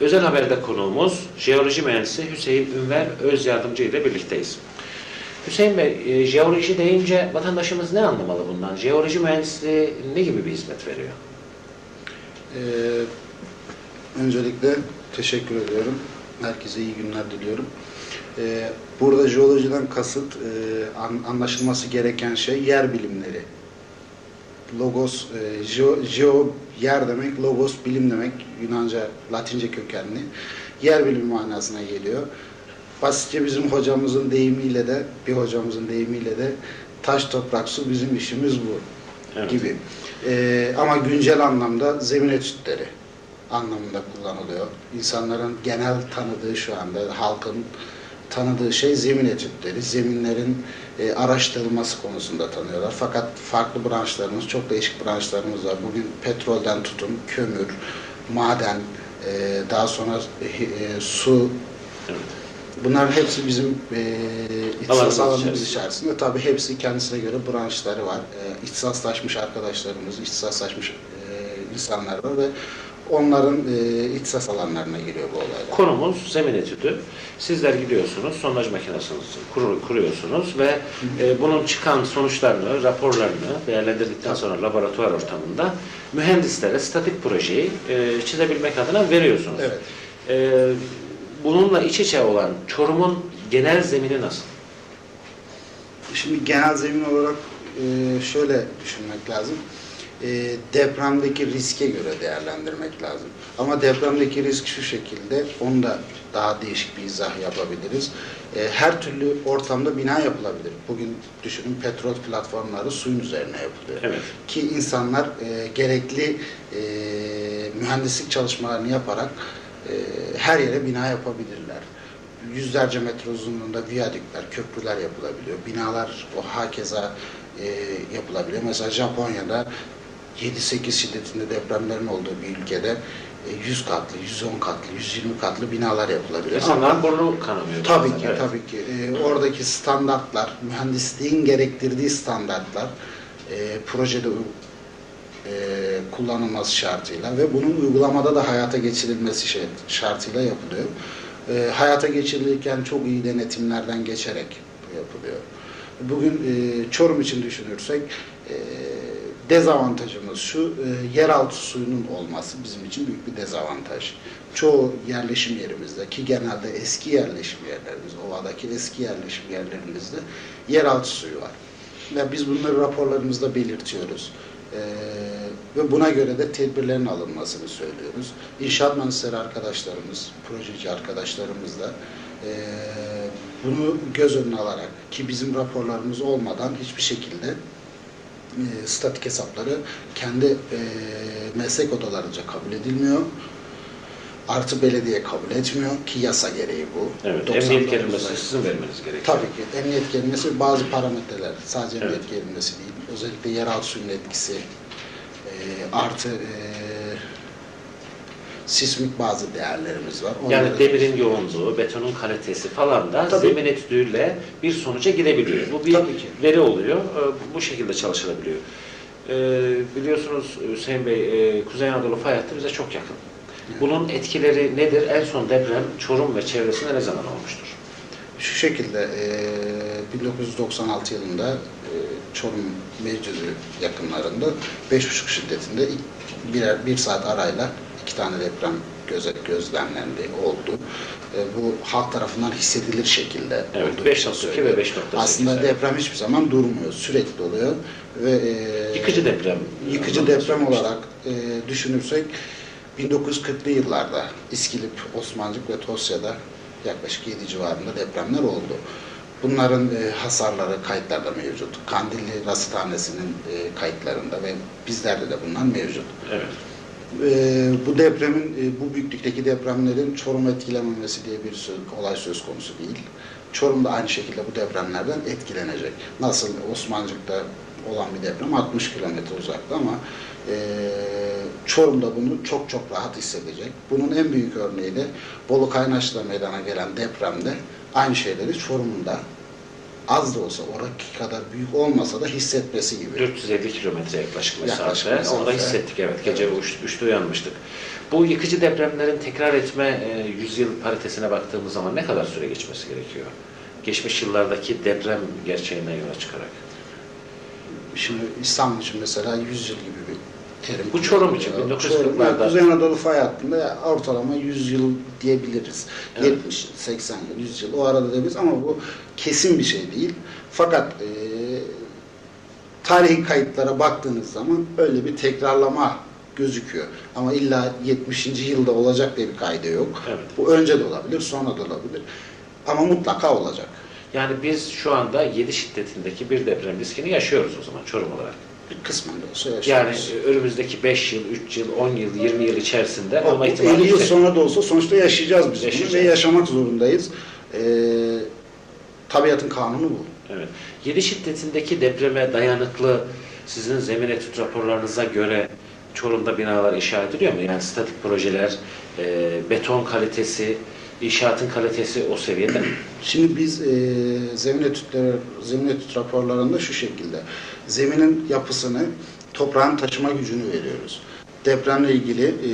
Özel haberde konuğumuz jeoloji mühendisi Hüseyin Ünver Öz Yardımcı ile birlikteyiz. Hüseyin Bey, e, jeoloji deyince vatandaşımız ne anlamalı bundan? Jeoloji mühendisliği ne gibi bir hizmet veriyor? Ee, öncelikle teşekkür ediyorum. Herkese iyi günler diliyorum. Ee, burada jeolojiden kasıt e, an- anlaşılması gereken şey yer bilimleri. Logos, e, jeo, jeo yer demek, logos bilim demek. Yunanca, Latince kökenli. Yer bilimi manasına geliyor. Basitçe bizim hocamızın deyimiyle de, bir hocamızın deyimiyle de taş toprak su bizim işimiz bu Evet. gibi. Ee, ama güncel anlamda zemin etütleri anlamında kullanılıyor. İnsanların genel tanıdığı şu anda halkın tanıdığı şey zemin etütleri, zeminlerin e, araştırılması konusunda tanıyorlar. Fakat farklı branşlarımız, çok değişik branşlarımız var. Bugün petrolden tutun, kömür, maden, e, daha sonra e, e, su, Evet. Bunların hepsi bizim e, ihtisas Alanımız alanımız içerisinde. içerisinde. Tabii hepsi kendisine göre branşları var. E, ihtisaslaşmış arkadaşlarımız, ihtisaslaşmış e, insanlar var ve onların e, ihtisas alanlarına giriyor bu olaylar. Konumuz zemin etüdü. Sizler gidiyorsunuz, sondaj makinesini kur- kuruyorsunuz ve e, bunun çıkan sonuçlarını, raporlarını değerlendirdikten sonra laboratuvar ortamında mühendislere statik projeyi e, çizebilmek adına veriyorsunuz. Evet. E, bununla iç içe olan Çorum'un genel zemini nasıl? Şimdi genel zemin olarak e, şöyle düşünmek lazım. E, depremdeki riske göre değerlendirmek lazım. Ama depremdeki risk şu şekilde, onu da daha değişik bir izah yapabiliriz. E, her türlü ortamda bina yapılabilir. Bugün düşünün petrol platformları suyun üzerine yapılıyor. Evet. Ki insanlar e, gerekli e, mühendislik çalışmalarını yaparak e, her yere bina yapabilirler. Yüzlerce metre uzunluğunda viyadükler, köprüler yapılabiliyor. Binalar o hakeza e, yapılabiliyor. Mesela Japonya'da 7-8 şiddetinde depremlerin olduğu bir ülkede e, 100 katlı, 110 katlı, 120 katlı binalar yapılabiliyor. İnsanların burnu kanamıyor. Tabii ki, evet. tabii ki. Ee, oradaki standartlar, mühendisliğin gerektirdiği standartlar e, projede e, kullanılması şartıyla ve bunun uygulamada da hayata geçirilmesi şey, şartıyla yapılıyor. E, hayata geçirilirken çok iyi denetimlerden geçerek yapılıyor. Bugün e, Çorum için düşünürsek e, dezavantajımız şu, e, yeraltı suyunun olması bizim için büyük bir dezavantaj. Çoğu yerleşim yerimizde ki genelde eski yerleşim yerlerimiz, ovadaki eski yerleşim yerlerimizde yeraltı suyu var. Ve biz bunları raporlarımızda belirtiyoruz. E, ve buna göre de tedbirlerin alınmasını söylüyoruz. İnşaat mühendisleri arkadaşlarımız, projeci arkadaşlarımız da e, bunu göz önüne alarak ki bizim raporlarımız olmadan hiçbir şekilde e, statik hesapları kendi e, meslek odalarınca kabul edilmiyor. Artı belediye kabul etmiyor ki yasa gereği bu. Evet, 99'da emniyet kelimesi sizin vermeniz gerekiyor. Tabii ki emniyet kelimesi bazı parametreler sadece emniyet Evet. kelimesi değil. Özellikle yeraltı suyun etkisi e, artı e, sismik bazı değerlerimiz var. Yani Onları- demirin yoğunluğu, betonun kalitesi falan da Tabii. zemin etüdüyle bir sonuca gidebiliyor. Bu bir Tabii ki. veri oluyor. Ee, Bu şekilde çalışılabiliyor. Ee, biliyorsunuz Hüseyin Bey, e, Kuzey Anadolu fay hattı bize çok yakın. Bunun etkileri nedir? En son deprem Çorum ve çevresinde ne zaman olmuştur? Şu şekilde e, 1996 yılında e, Çorum Mevcudu yakınlarında 5,5 şiddetinde birer bir saat arayla tane deprem göze, gözlemlendi oldu. E, bu halk tarafından hissedilir şekilde Evet, olduğu 5.2 için ve söylüyorum. 5.8. Aslında evet. deprem hiçbir zaman durmuyor, sürekli oluyor ve e, Yıkıcı deprem. yıkıcı deprem olarak e, düşünürsek 1940'lı yıllarda İskilip, Osmancık ve Tosya'da yaklaşık 7 civarında depremler oldu. Bunların e, hasarları kayıtlarda mevcut. Kandilli Rasathanesi'nin e, kayıtlarında ve bizlerde de bunlar mevcut. Evet. E, bu depremin, e, bu büyüklükteki depremlerin Çorum'u etkilememesi diye bir olay söz konusu değil. Çorum da aynı şekilde bu depremlerden etkilenecek. Nasıl Osmancık'ta olan bir deprem 60 kilometre uzakta ama e, Çorum'da bunu çok çok rahat hissedecek. Bunun en büyük örneği de Bolu Kaynaş'ta meydana gelen depremde aynı şeyleri Çorum'un da az da olsa oradaki kadar büyük olmasa da hissetmesi gibi. 450 kilometre yaklaşık mesafe. Yaklaşık mesafe. Hissettik evet. Gece uç, üçte uyanmıştık. Bu yıkıcı depremlerin tekrar etme e, yüzyıl paritesine baktığımız zaman ne kadar süre geçmesi gerekiyor? Geçmiş yıllardaki deprem gerçeğinden yola çıkarak. Şimdi İstanbul için mesela 100 yıl gibi bir terim. Bu Çorum için, kullanılıyor. 1940'larda. Çorum, Kuzey Anadolu fay hattında ortalama 100 yıl diyebiliriz. Evet. 70 yıl, 80 yıl, 100 yıl o arada diyebiliriz ama bu kesin bir şey değil. Fakat e, tarihi kayıtlara baktığınız zaman öyle bir tekrarlama gözüküyor. Ama illa 70. yılda olacak diye bir kaydı yok. Evet. Bu önce de olabilir, sonra da olabilir. Ama mutlaka olacak. Yani biz şu anda 7 şiddetindeki bir deprem riskini yaşıyoruz o zaman Çorum olarak. Bir de olsa Yani e, önümüzdeki 5 yıl, 3 yıl, 10 yıl, 20 yıl içerisinde O, olma bu ihtimali 50 yıl sonra da olsa sonuçta yaşayacağız biz bunu Yaşayacağız. ve yaşamak zorundayız. Ee, tabiatın kanunu bu. Evet. 7 şiddetindeki depreme dayanıklı sizin zemin etüt raporlarınıza göre Çorum'da binalar inşa ediliyor mu? Yani statik projeler, e, beton kalitesi, inşaatın kalitesi o seviyede mi? Şimdi biz e, zemin etütleri, zemin etüt raporlarında şu şekilde zeminin yapısını, toprağın taşıma gücünü veriyoruz. Depremle ilgili e,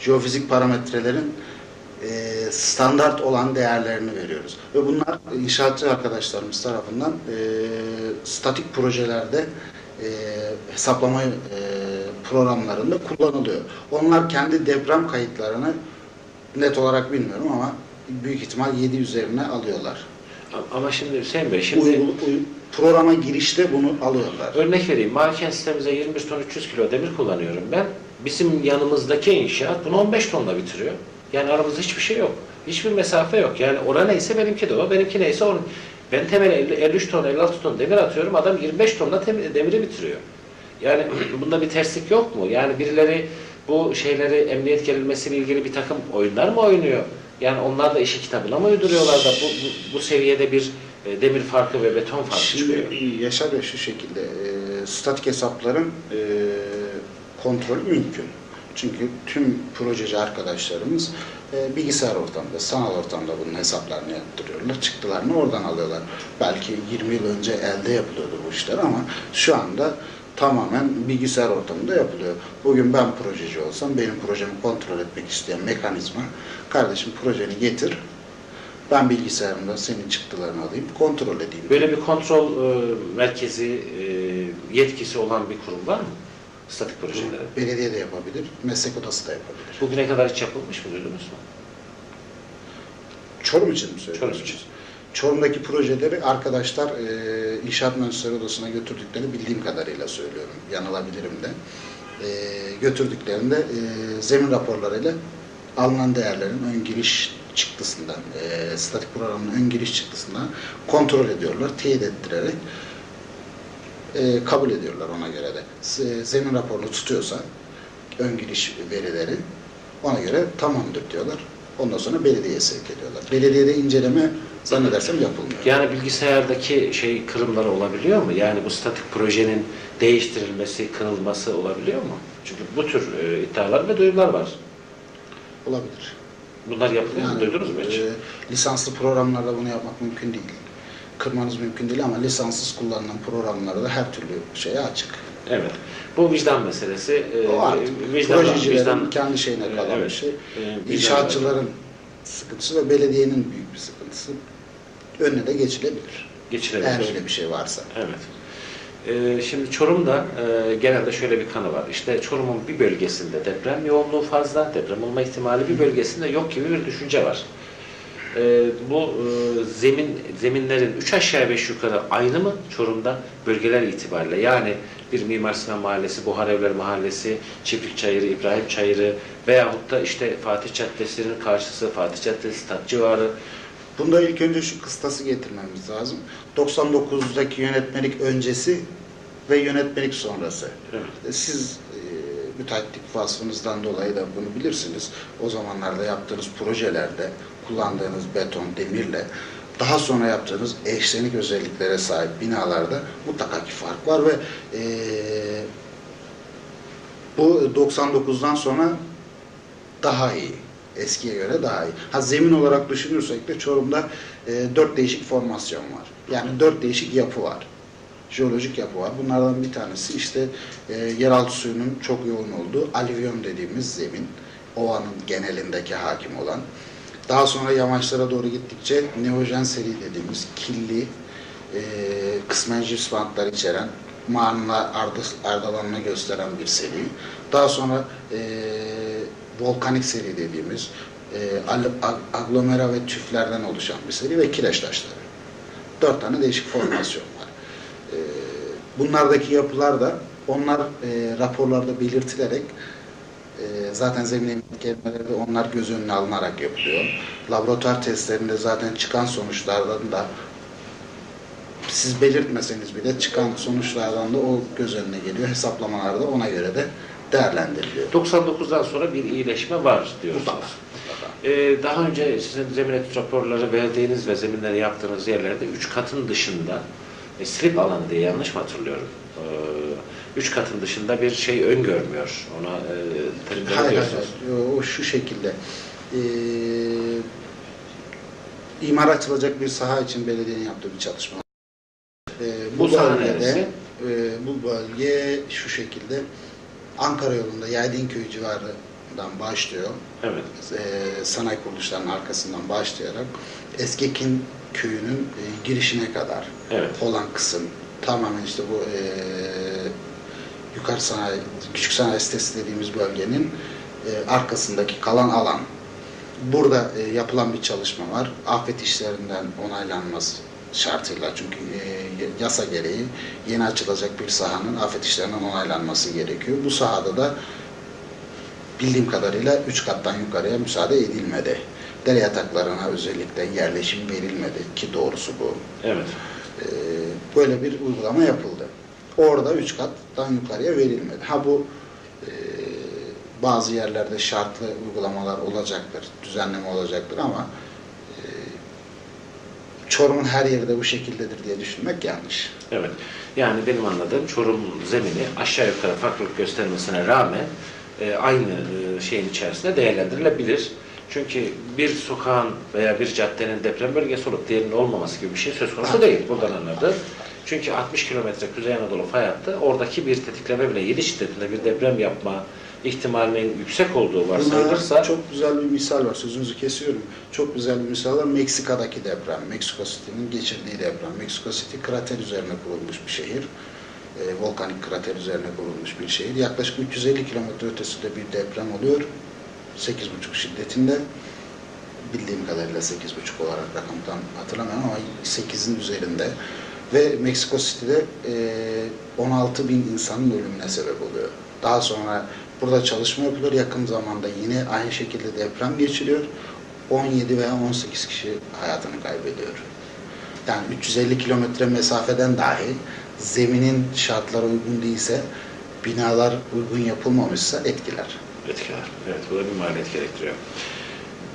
jeofizik parametrelerin e, standart olan değerlerini veriyoruz. Ve bunlar inşaatçı arkadaşlarımız tarafından e, statik projelerde e, hesaplama e, programlarında kullanılıyor. Onlar kendi deprem kayıtlarını net olarak bilmiyorum ama büyük ihtimal 7 üzerine alıyorlar. Ama şimdi Hüseyin Bey, şimdi Uygul- uy- programa girişte bunu alıyorlar. örnek vereyim. Maken sistemimize 21 ton 300 kilo demir kullanıyorum ben. Bizim yanımızdaki inşaat bunu 15 tonla bitiriyor. Yani aramızda hiçbir şey yok. Hiçbir mesafe yok. Yani ora neyse benimki de o, benimki neyse onun. Ben temele 50 53 ton, 56 ton demir atıyorum. Adam 25 tonla demiri bitiriyor. Yani bunda bir terslik yok mu? Yani birileri bu şeyleri emniyet gerilmesiyle ilgili bir takım oyunlar mı oynuyor? Yani onlar da işi kitabına mı uyduruyorlar da bu, bu, bu seviyede bir e, demir farkı ve beton farkı çıkıyor? Şimdi Yaşar Bey şu şekilde, e, statik hesapların e, kontrolü mümkün. Çünkü tüm projeci arkadaşlarımız e, bilgisayar ortamda, sanal ortamda bunun hesaplarını yaptırıyorlar. Çıktılarını oradan alıyorlar. Belki 20 yıl önce elde yapılıyordu bu işler ama şu anda tamamen bilgisayar ortamında yapılıyor. Bugün ben projeci olsam benim projemi kontrol etmek isteyen mekanizma kardeşim projeni getir ben bilgisayarımda senin çıktılarını alayım, kontrol edeyim. Böyle bir kontrol e, merkezi e, yetkisi olan bir kurum var mı? Statik projeleri. Belediye de yapabilir, meslek odası da yapabilir. Bugüne kadar hiç yapılmış mı duydunuz mu? Çorum için mi söylüyorsunuz? Çorum için. Çorum'daki projeleri arkadaşlar e, İnşaat Mühendisleri Odası'na götürdüklerini bildiğim kadarıyla söylüyorum. Yanılabilirim de. E, götürdüklerinde e, zemin raporlarıyla alınan değerlerin ön giriş çıktısından, e, statik programın ön giriş çıktısından kontrol ediyorlar, teyit ettirerek e, kabul ediyorlar ona göre de. Zemin raporunu tutuyorsa ön giriş verileri ona göre tamamdır diyorlar. Ondan sonra belediyeye sevk ediyorlar. Belediyede inceleme zannedersem yapılmıyor. Yani bilgisayardaki şey kırımları olabiliyor mu? Yani bu statik projenin değiştirilmesi, kırılması olabiliyor mu? Çünkü bu tür e, iddialar ve duyumlar var. Olabilir. Bunlar yapılıyor mu? Duydunuz mu hiç? e, lisanslı programlarda bunu yapmak mümkün değil. Kırmanız mümkün değil ama lisanssız kullanılan programlarda her türlü şeye açık. Evet. Bu vicdan meselesi. E, O artık vicdan, projecilerin vicdan, kendi şeyine kalan evet. bir şey. e, İnşaatçıların sıkıntısı ve belediyenin büyük bir sıkıntısı. Önüne de geçilebilir. geçirebilir. Eğer öyle bir şey varsa. Evet. Ee, şimdi Çorum'da e, genelde şöyle bir kanı var. İşte Çorum'un bir bölgesinde deprem yoğunluğu fazla, deprem olma ihtimali bir bölgesinde yok gibi bir düşünce var. Ee, bu e, zemin zeminlerin üç aşağı beş yukarı aynı mı Çorum'da bölgeler itibariyle? Yani bir Mimar Sinan Mahallesi, Buhar Evler Mahallesi, Çiftlik Çayırı, İbrahim Çayırı veyahut da işte Fatih Caddesi'nin karşısı, Fatih Caddesi, Tat civarı. Bunda ilk önce şu kıstası getirmemiz lazım. 99'daki yönetmelik öncesi ve yönetmelik sonrası. Evet. Siz e, müteahhitlik vasfınızdan dolayı da bunu bilirsiniz. O zamanlarda yaptığınız projelerde kullandığınız beton, demirle daha sonra yaptığınız eşlenik özelliklere sahip binalarda mutlaka ki fark var ve e, bu 99'dan sonra daha iyi. Eskiye göre daha iyi. Ha zemin olarak düşünürsek de Çorum'da e, dört değişik formasyon var. Yani dört değişik yapı var. Jeolojik yapı var. Bunlardan bir tanesi işte e, yeraltı suyunun çok yoğun olduğu alüvyon dediğimiz zemin. Ovanın genelindeki hakim olan. Daha sonra yamaçlara doğru gittikçe neojen seri dediğimiz kirli, e, kısmen jips bantlar içeren, mağarına ardı- ardalanma gösteren bir seri. Daha sonra e, volkanik seri dediğimiz e, aglomera ve tüflerden oluşan bir seri ve kireç taşları. Dört tane değişik formasyon var. E, bunlardaki yapılar da onlar e, raporlarda belirtilerek zaten zemin kelimeleri de onlar göz önüne alınarak yapılıyor. Laboratuvar testlerinde zaten çıkan sonuçlardan da siz belirtmeseniz bile çıkan sonuçlardan da o göz önüne geliyor. Hesaplamalar da ona göre de değerlendiriliyor. 99'dan sonra bir iyileşme var diyorsunuz. Mutlaka. Ee, daha önce sizin zemin etüt raporları verdiğiniz ve zeminleri yaptığınız yerlerde 3 katın dışında e, slip alanı diye yanlış mı hatırlıyorum? 3 katın dışında bir şey öngörmüyor. Ona e, terimleri Hayır, hayır, diyorsunuz. hayır. O şu şekilde. Ee, imar açılacak bir saha için belediyenin yaptığı bir çalışma. Ee, Bu saha bölgede, neresi? e, bu bölge şu şekilde Ankara yolunda Yaydinköy civarından başlıyor. Evet. e, sanayi kuruluşlarının arkasından başlayarak Eskekin köyünün e, girişine kadar Evet. olan kısım tamamen işte bu e, yukarı sanayi, küçük sanayi sitesi dediğimiz bölgenin e, arkasındaki kalan alan. Burada e, yapılan bir çalışma var. Afet işlerinden onaylanması şartıyla çünkü e, yasa gereği yeni açılacak bir sahanın afet işlerinden onaylanması gerekiyor. Bu sahada da bildiğim kadarıyla üç kattan yukarıya müsaade edilmedi. Dere yataklarına özellikle yerleşim verilmedi ki doğrusu bu. Evet. Ee, böyle bir uygulama yapıldı. Orada üç kattan yukarıya verilmedi. Ha bu e, bazı yerlerde şartlı uygulamalar olacaktır, düzenleme olacaktır ama e, Çorum'un her yerde bu şekildedir diye düşünmek yanlış. Evet. Yani benim anladığım Çorum zemini aşağı yukarı farklılık göstermesine rağmen e, aynı e, şeyin içerisinde değerlendirilebilir. Çünkü bir sokağın veya bir caddenin deprem bölgesi olup diğerinin olmaması gibi bir şey söz konusu değil. Buradan anladım. Çünkü 60 kilometre Kuzey Anadolu fay hattı oradaki bir tetikleme bile 7 şiddetinde bir deprem yapma ihtimalinin yüksek olduğu varsayılırsa çok güzel bir misal var. Sözünüzü kesiyorum. Çok güzel bir misal var. Meksika'daki deprem. Meksiko City'nin geçirdiği deprem. Meksiko City krater üzerine kurulmuş bir şehir. Ee, volkanik krater üzerine kurulmuş bir şehir. Yaklaşık 350 kilometre ötesinde bir deprem oluyor. 8,5 şiddetinde. Bildiğim kadarıyla 8,5 olarak rakam tam hatırlamıyorum ama 8'in üzerinde. Ve Meksiko City'de e, 16 bin insanın ölümüne sebep oluyor. Daha sonra burada çalışma yapılıyor. Yakın zamanda yine aynı şekilde deprem geçiriyor. 17 veya 18 kişi hayatını kaybediyor. Yani 350 kilometre mesafeden dahi zeminin şartlara uygun değilse, binalar uygun yapılmamışsa etkiler. etkiler. Evet, bu da bir maliyet gerektiriyor.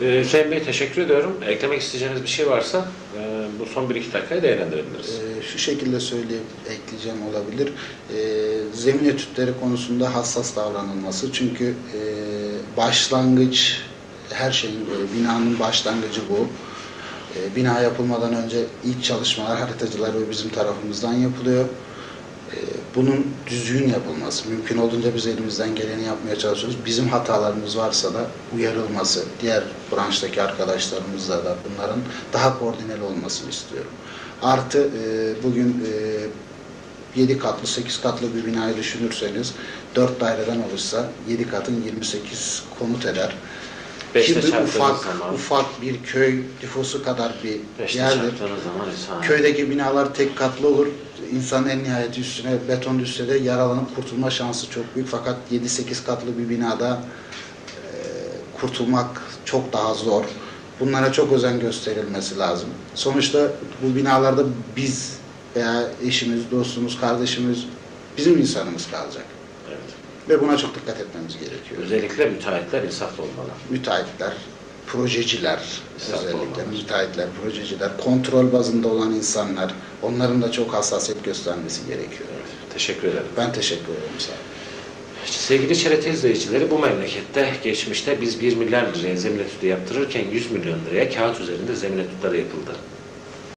Ee, Hüseyin Bey teşekkür ediyorum. Eklemek isteyeceğiniz bir şey varsa e, bu son 1-2 dakikayı değerlendirebiliriz. Ee, şu şekilde söyleyip ekleyeceğim olabilir. Ee, zemin etütleri konusunda hassas davranılması. Çünkü e, başlangıç her şeyin böyle binanın başlangıcı bu. Ee, bina yapılmadan önce ilk çalışmalar haritacılar ve bizim tarafımızdan yapılıyor. Bunun düzgün yapılması, mümkün olduğunca biz elimizden geleni yapmaya çalışıyoruz. Bizim hatalarımız varsa da uyarılması, diğer branştaki arkadaşlarımızla da bunların daha koordineli olmasını istiyorum. Artı e, bugün e, 7 katlı, 8 katlı bir binayı düşünürseniz 4 daireden olursa 7 katın 28 konut eder. Beşte Şimdi ufak, zaman- ufak bir köy nüfusu kadar bir yerdir. zaman insan... Köydeki binalar tek katlı olur. İnsan en nihayeti üstüne beton düşse de yaralanıp kurtulma şansı çok büyük. Fakat 7-8 katlı bir binada e, kurtulmak çok daha zor. Bunlara çok özen gösterilmesi lazım. Sonuçta bu binalarda biz veya eşimiz, dostumuz, kardeşimiz bizim insanımız kalacak. Ve buna çok dikkat etmemiz gerekiyor. Özellikle müteahhitler insaflı olmalı. müteahhitler, projeciler, Estağfurullah. özellikle müteahhitler, projeciler, kontrol bazında olan insanlar, onların da çok hassasiyet göstermesi gerekiyor. Evet. Teşekkür ederim. Ben teşekkür ederim sağ olun. Sevgili TRT izleyicileri bu memlekette geçmişte biz 1 milyar liraya zemin etüdü yaptırırken 100 milyon liraya kağıt üzerinde zemin etütleri yapıldı.